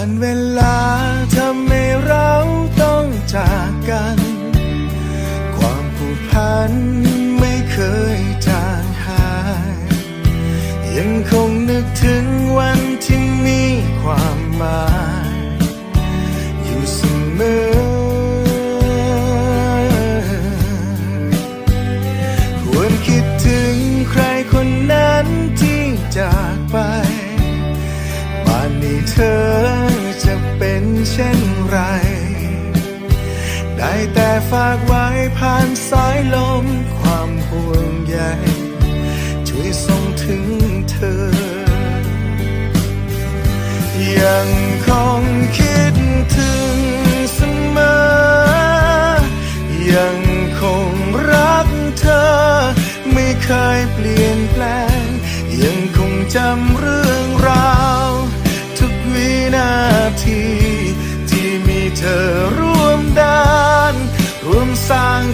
การเวลาทำให้เราต้องจากกัน ความผูกพันไม่เคยจางหาย ยังคงนึกถึงวันที่มีความหมาย อยู่เสมอ ควรคิดถึงใครคนนั้นที่จากไปป่านนี้เธอ เช่นไร ได้แต่ฝากไว้ผ่านสายลมความห่ว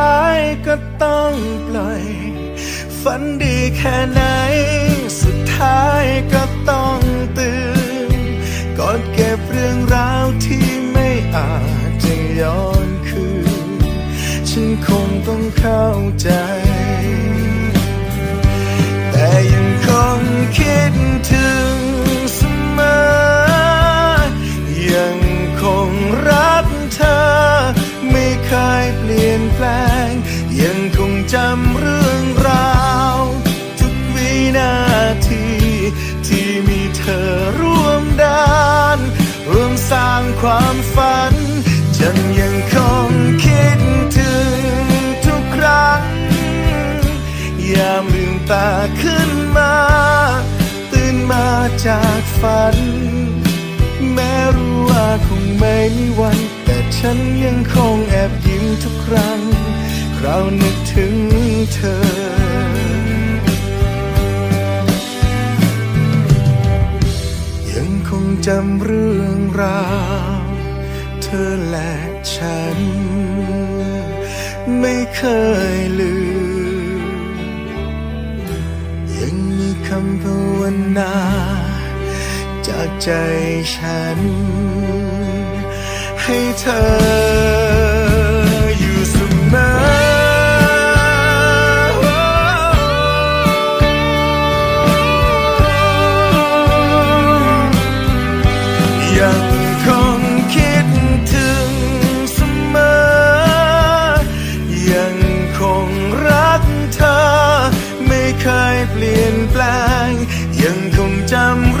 ท้ายก็ต้องปล่อย ฝันดีแค่ไหน สุดท้ายก็ต้องตื่นกอดเก็บเรื่องราวที่ไม่อาจจะย้อนคืน ฉันคงต้องเข้าใจ นแปลง ยังคงจำเรื่องราว ทุกวินาที ที่มีเธอร่วมดานร่วมสร้างความฝัน ฉันยังคงคิดถึงทุกครั้ง ยามลืมตาขึ้นมา ตื่นมาจากฝัน ฉันยังคงแอบยิ้มทุกครั้ง คราวนึกถึงเธอ ยังคงจำเรื่องราว เธอและฉัน ไม่เคยลืม ยังมีคำภาวนา จากใจฉัน ให้เธออยู่เสมอยังคงคิดถึงเสมอ ยังคงรักเธอ ไม่เคยเปลี่ยนแปลง ยังคงจำ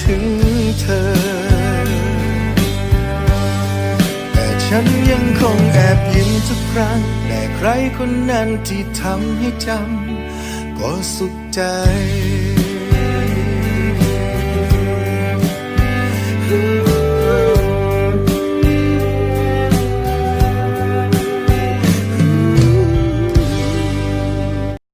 นยังคงแอบยิ้มทุกครั้ง แต่ใครคนนั้นที่ทำให้จำก็สุขใจ